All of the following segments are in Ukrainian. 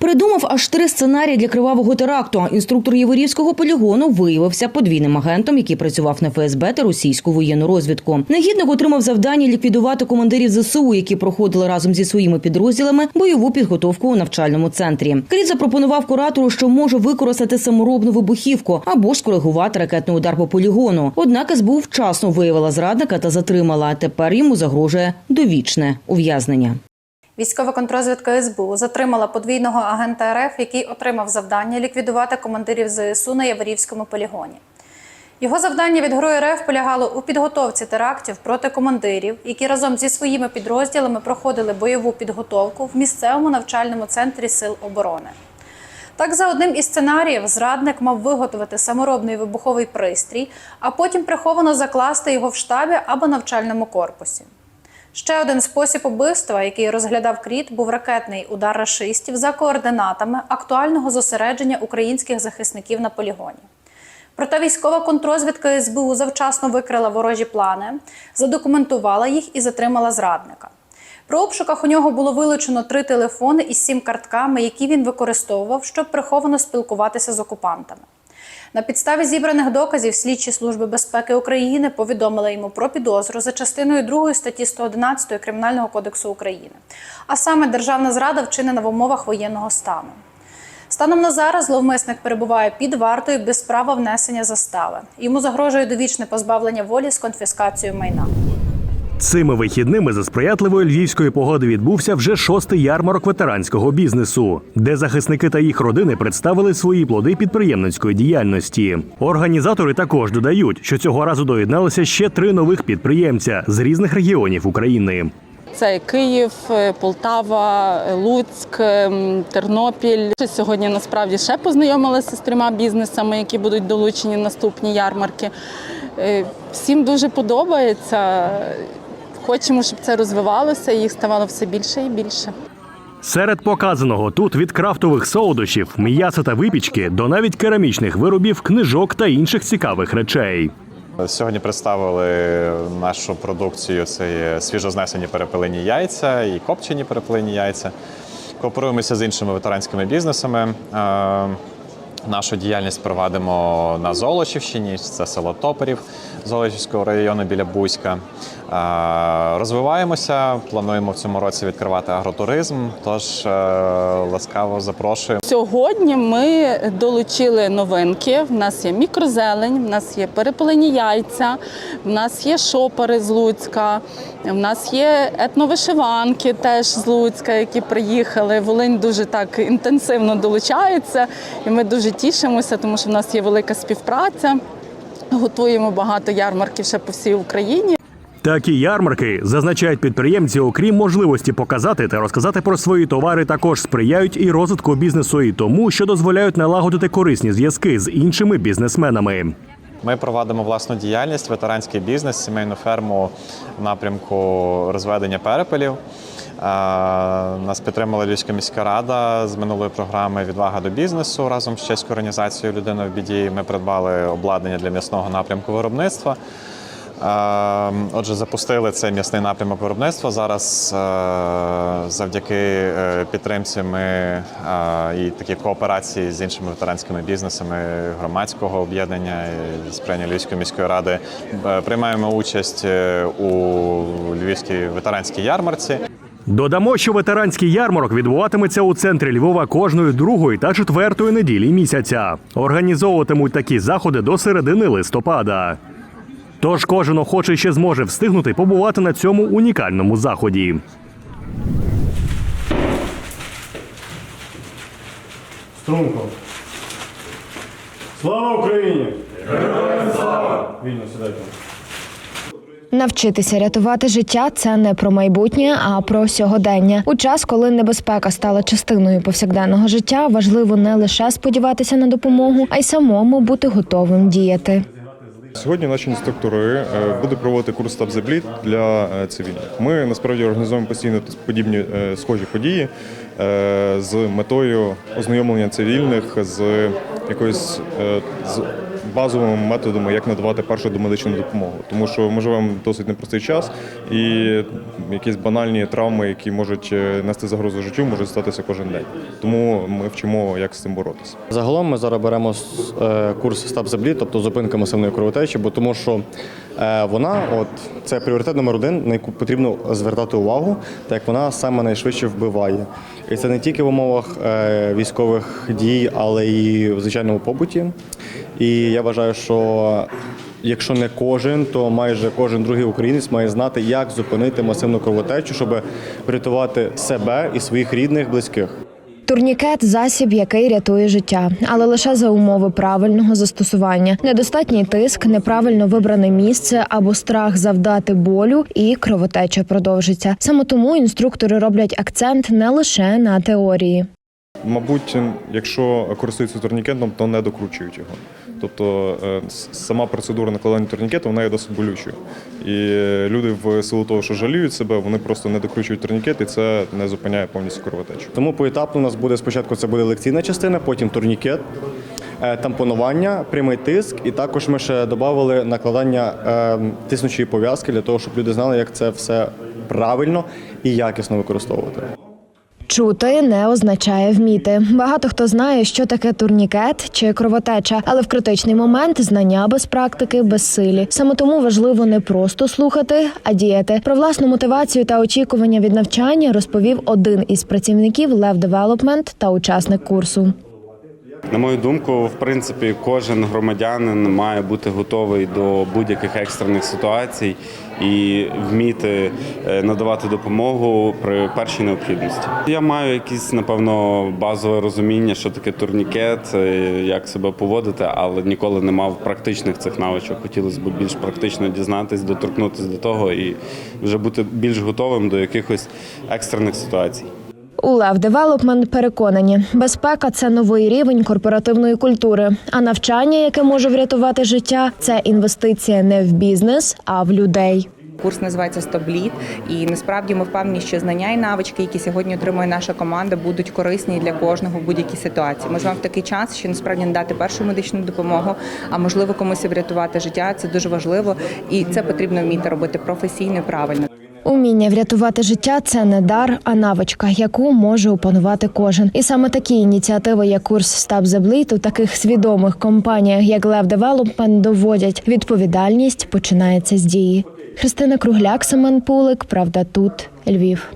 Придумав аж три сценарії для кривавого теракту. Інструктор Єворівського полігону виявився подвійним агентом, який працював на ФСБ та російську воєнну розвідку. Негідник отримав завдання ліквідувати командирів ЗСУ, які проходили разом зі своїми підрозділами бойову підготовку у навчальному центрі. Кріт запропонував куратору, що може використати саморобну вибухівку або ж скоригувати ракетний удар по полігону. Однак СБУ вчасно виявила зрадника та затримала. Тепер йому загрожує довічне ув'язнення. Військова контрозвідка СБУ затримала подвійного агента РФ, який отримав завдання ліквідувати командирів ЗСУ на Яворівському полігоні. Його завдання від Герою РФ полягало у підготовці терактів проти командирів, які разом зі своїми підрозділами проходили бойову підготовку в місцевому навчальному центрі Сил оборони. Так, за одним із сценаріїв, зрадник мав виготовити саморобний вибуховий пристрій, а потім приховано закласти його в штабі або навчальному корпусі. Ще один спосіб убивства, який розглядав Кріт, був ракетний удар рашистів за координатами актуального зосередження українських захисників на полігоні. Проте військова контрозвідка СБУ завчасно викрила ворожі плани, задокументувала їх і затримала зрадника. При обшуках у нього було вилучено три телефони із сім картками, які він використовував, щоб приховано спілкуватися з окупантами. На підставі зібраних доказів слідчі служби безпеки України повідомили йому про підозру за частиною 2 статті 111 Кримінального кодексу України, а саме державна зрада вчинена в умовах воєнного стану. Станом на зараз зловмисник перебуває під вартою без права внесення застави. Йому загрожує довічне позбавлення волі з конфіскацією майна. Цими вихідними за сприятливої львівської погоди відбувся вже шостий ярмарок ветеранського бізнесу, де захисники та їх родини представили свої плоди підприємницької діяльності. Організатори також додають, що цього разу доєдналися ще три нових підприємця з різних регіонів України. Це Київ, е, Полтава, е, Луцьк, ем, Тернопіль. Сьогодні насправді ще познайомилися з трьома бізнесами, які будуть долучені наступні ярмарки. Е, Всім дуже подобається. Хочемо, щоб це розвивалося, і їх ставало все більше і більше. Серед показаного тут від крафтових солодощів, м'яса та випічки до навіть керамічних виробів, книжок та інших цікавих речей. Сьогодні представили нашу продукцію. Це є свіжознесені перепелені яйця і копчені перепелені яйця. Кооперуємося з іншими ветеранськими бізнесами. Нашу діяльність провадимо на Золочівщині, це село Топерів Золочівського району біля Бузька. Е, Розвиваємося, плануємо в цьому році відкривати агротуризм. Тож е, ласкаво запрошуємо. Сьогодні ми долучили новинки. В нас є мікрозелень, в нас є перепелені яйця, в нас є шопери з Луцька, в нас є етновишиванки теж з Луцька, які приїхали. Волинь дуже так інтенсивно долучається, і ми дуже тішимося, тому що в нас є велика співпраця. Готуємо багато ярмарків ще по всій Україні. Такі ярмарки зазначають підприємці, окрім можливості показати та розказати про свої товари, також сприяють і розвитку бізнесу, і тому, що дозволяють налагодити корисні зв'язки з іншими бізнесменами. Ми провадимо власну діяльність, ветеранський бізнес, сімейну ферму в напрямку розведення перепелів. Е, Нас підтримала Львівська міська рада з минулої програми Відвага до бізнесу разом з чеською організацією Людина в біді. Ми придбали обладнання для м'ясного напрямку виробництва. Е, Отже, запустили цей м'ясний напрямок виробництва. Зараз е, завдяки підтримці ми і такій кооперації з іншими ветеранськими бізнесами громадського об'єднання і сприяння Львівської міської ради приймаємо участь у Львівській ветеранській ярмарці. Додамо, що ветеранський ярмарок відбуватиметься у центрі Львова кожної другої та четвертої неділі місяця. Організовуватимуть такі заходи до середини листопада. Тож кожен охочий ще зможе встигнути побувати на цьому унікальному заході. Струнко. Слава Україні! Героям слава! Вільно сідайте. Навчитися рятувати життя це не про майбутнє, а про сьогодення. У час, коли небезпека стала частиною повсякденного життя, важливо не лише сподіватися на допомогу, а й самому бути готовим діяти. Сьогодні наші інструктори е, будуть проводити курс the для е, цивільних. Ми насправді організуємо постійно подібні е, схожі події з метою ознайомлення цивільних з якоюсь базовими методами, як надавати першу домедичну допомогу. Тому що ми живемо в досить непростий час, і якісь банальні травми, які можуть е, нести загрозу життю, можуть статися кожен день. Тому ми вчимо, як з цим боротися. Загалом ми зараз беремо е, курс the Bleed, тобто зупинка масивної кровотечі, бо тому що е, вона, от це пріоритет номер один, на яку потрібно звертати увагу, так як вона саме найшвидше вбиває. І це не тільки в умовах військових дій, але і в звичайному побуті. І я вважаю, що якщо не кожен, то майже кожен другий українець має знати, як зупинити масивну кровотечу, щоб врятувати себе і своїх рідних, близьких. Турнікет засіб, який рятує життя, але лише за умови правильного застосування. Недостатній тиск, неправильно вибране місце або страх завдати болю, і кровотеча продовжиться. Саме тому інструктори роблять акцент не лише на теорії. Мабуть, якщо користуються турнікетом, то не докручують його. Тобто е, сама процедура накладання турнікету вона є досить болючою. І люди в силу того, що жаліють себе, вони просто не докручують турнікет, і це не зупиняє повністю кровотечу. Тому поетапно у нас буде спочатку це буде лекційна частина, потім турнікет, е, тампонування, прямий тиск, і також ми ще додали накладання е, тиснучої пов'язки для того, щоб люди знали, як це все правильно і якісно використовувати. Чути не означає вміти. Багато хто знає, що таке турнікет чи кровотеча, але в критичний момент знання без практики безсилі. Саме тому важливо не просто слухати, а діяти. Про власну мотивацію та очікування від навчання розповів один із працівників Lev Development та учасник курсу. На мою думку, в принципі, кожен громадянин має бути готовий до будь-яких екстрених ситуацій і вміти е, надавати допомогу при першій необхідності. Я маю якісь, напевно, базове розуміння, що таке турнікет, е, як себе поводити, але ніколи не мав практичних цих навичок. Хотілося б більш практично дізнатись, доторкнутися до того і вже бути більш готовим до якихось екстрених ситуацій. У Лав Девелопмент переконані, безпека це новий рівень корпоративної культури. А навчання, яке може врятувати життя, це інвестиція не в бізнес, а в людей. Курс називається «Стоп-лід», і насправді ми впевнені, що знання і навички, які сьогодні отримує наша команда, будуть корисні для кожного в будь-якій ситуації. Ми живемо в такий час, що насправді надати першу медичну допомогу, а можливо комусь врятувати життя. Це дуже важливо, і це потрібно вміти робити професійно і правильно. Уміння врятувати життя це не дар, а навичка, яку може опанувати кожен. І саме такі ініціативи, як курс Stop the у таких свідомих компаніях, як Lev Development, доводять відповідальність починається з дії. Христина Кругляк, Семен Пулик. Правда, тут Львів.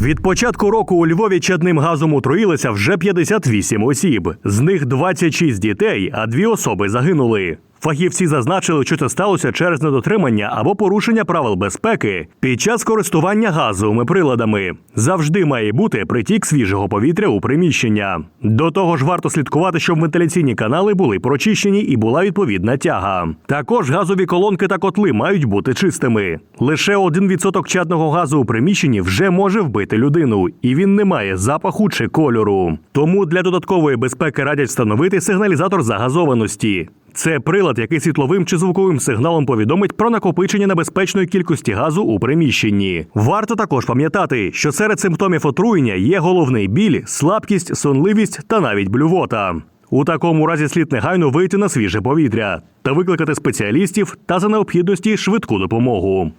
Від початку року у Львові чадним газом отруїлися вже 58 осіб. З них 26 дітей, а дві особи загинули. Фахівці зазначили, що це сталося через недотримання або порушення правил безпеки під час користування газовими приладами. Завжди має бути притік свіжого повітря у приміщення. До того ж, варто слідкувати, щоб вентиляційні канали були прочищені і була відповідна тяга. Також газові колонки та котли мають бути чистими. Лише 1% чадного газу у приміщенні вже може вбити людину, і він не має запаху чи кольору. Тому для додаткової безпеки радять встановити сигналізатор загазованості. Це прилад, який світловим чи звуковим сигналом повідомить про накопичення небезпечної кількості газу у приміщенні. Варто також пам'ятати, що серед симптомів отруєння є головний біль, слабкість, сонливість та навіть блювота. У такому разі слід негайно вийти на свіже повітря та викликати спеціалістів та за необхідності швидку допомогу.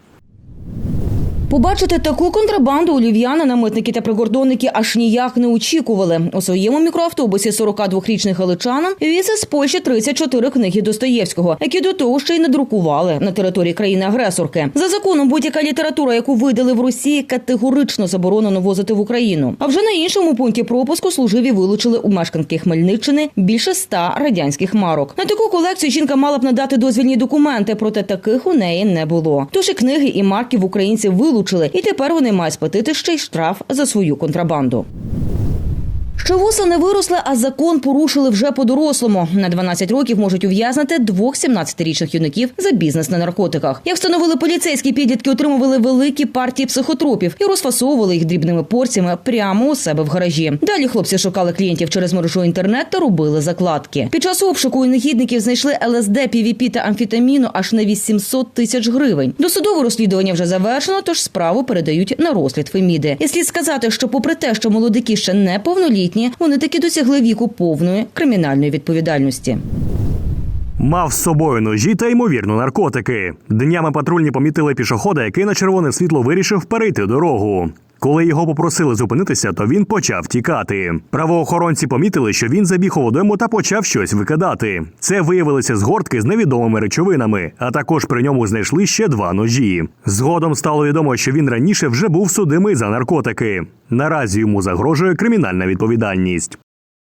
Побачити таку контрабанду у львів'яни на митники та прикордонники аж ніяк не очікували. У своєму мікроавтобусі 42-річний галичанин віз із Польщі 34 книги Достоєвського, які до того ще й не друкували на території країни-агресорки. За законом будь-яка література, яку видали в Росії, категорично заборонено возити в Україну. А вже на іншому пункті пропуску служиві вилучили у мешканки Хмельниччини більше ста радянських марок. На таку колекцію жінка мала б надати дозвільні документи, проте таких у неї не було. Тож і книги і марки в українців вилучили, і тепер вони мають сплатити ще й штраф за свою контрабанду. Ще вуса не виросли, а закон порушили вже по-дорослому. На 12 років можуть ув'язнити двох 17-річних юнаків за бізнес на наркотиках. Як встановили поліцейські, підлітки отримували великі партії психотропів і розфасовували їх дрібними порціями прямо у себе в гаражі. Далі хлопці шукали клієнтів через мережу інтернет та робили закладки. Під час обшуку у негідників знайшли ЛСД, ПВП та амфетаміну аж на 800 тисяч гривень. Досудове розслідування вже завершено, тож справу передають на розслід Феміди. І слід сказати, що попри те, що молодики ще не повнолітні, вони таки досягли віку повної кримінальної відповідальності. Мав з собою ножі та ймовірно наркотики. Днями патрульні помітили пішохода, який на червоне світло вирішив перейти дорогу. Коли його попросили зупинитися, то він почав тікати. Правоохоронці помітили, що він забіг у водойму та почав щось викидати. Це виявилися згортки з невідомими речовинами, а також при ньому знайшли ще два ножі. Згодом стало відомо, що він раніше вже був судимий за наркотики. Наразі йому загрожує кримінальна відповідальність.